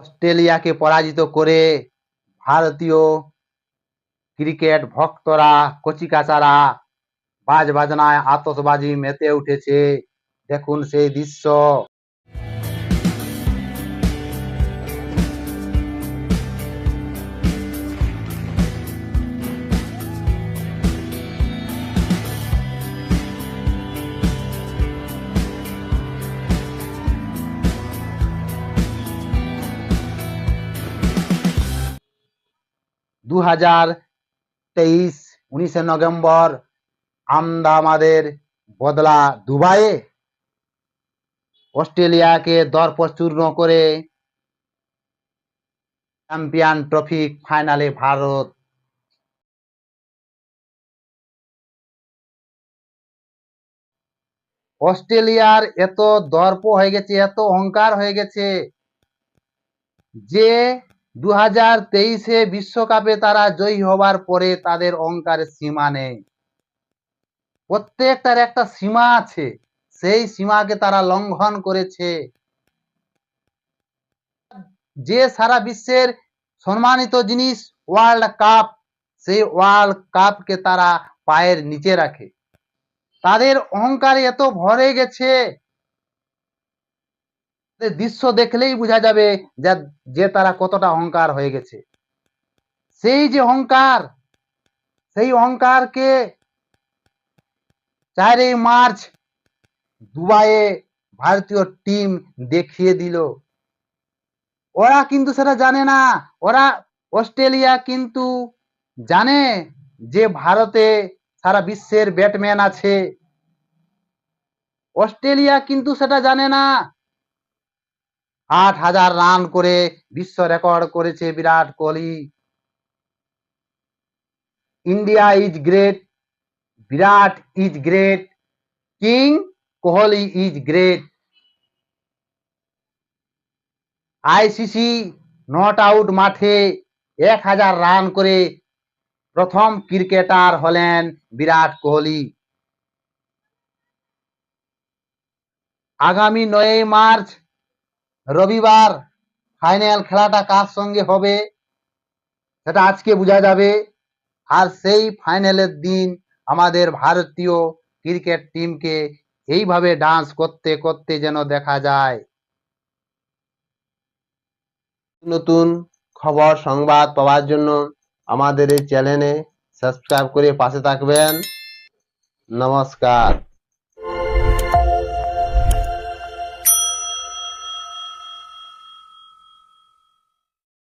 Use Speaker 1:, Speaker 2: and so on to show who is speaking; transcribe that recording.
Speaker 1: অস্ট্রেলিয়াকে পরাজিত করে ভারতীয় ক্রিকেট ভক্তরা, কচিকাচারা বাজ বাজনায় আতশবাজি মেতে উঠেছে। দেখুন সেই দৃশ্য। দু হাজার তেইশ, উনিশে নভেম্বর আমদামাদের বদলা দুবাইয়ে অস্ট্রেলিয়াকে দরপচূর্ণ করে চ্যাম্পিয়ন ট্রফি ফাইনালে ভারত অস্ট্রেলিয়ার এত দর্প হয়ে গেছে, এত অহংকার হয়ে গেছে যে দু হাজার তেইশে বিশ্বকাপে তারা জয়ী হবার পরে তাদের অহংকারের সীমা নেই। প্রত্যেকটার একটা সীমা আছে। সেই সীমাকে তারা লঙ্ঘন করেছে। যে সারা বিশ্বের সম্মানিত জিনিস ওয়ার্ল্ড কাপ, সেই ওয়ার্ল্ড কাপকে তারা পায়ের নিচে রাখে। তাদের অহংকারে এত ভরে গেছে দৃশ্য দেখলেই বোঝা যাবে যে তারা কতটা অহংকার হয়ে গেছে। সেই যে অহংকার, সেই অহংকারকে চারই মার্চ দুবাইয়ে ভারতীয় টিম দেখিয়ে দিল। ওরা কিন্তু সেটা জানে না। ওরা অস্ট্রেলিয়া কিন্তু জানে যে ভারতে সারা বিশ্বের ব্যাটম্যান আছে। অস্ট্রেলিয়া কিন্তু সেটা জানে না। আট হাজার রান করে বিশ্ব রেকর্ড করেছে Virat Kohli. India is great, Virat is great, king Kohli is great. ICC not out মাঠে এক হাজার রান করে প্রথম ক্রিকেটার হলেন বিরাট কোহলি। আগামী নয়ই মার্চ রবিবার ফাইনাল খেলাটা কার সঙ্গে হবে সেটা আজকে বোঝা যাবে। আর সেই ফাইনালের দিন আমাদের ভারতীয় ক্রিকেট টিমকে এইভাবে ডান্স করতে করতে যেন দেখা যায়। নতুন খবর, সংবাদ পাওয়ার জন্য আমাদের এই চ্যানেলে সাবস্ক্রাইব করে পাশে থাকবেন। নমস্কার।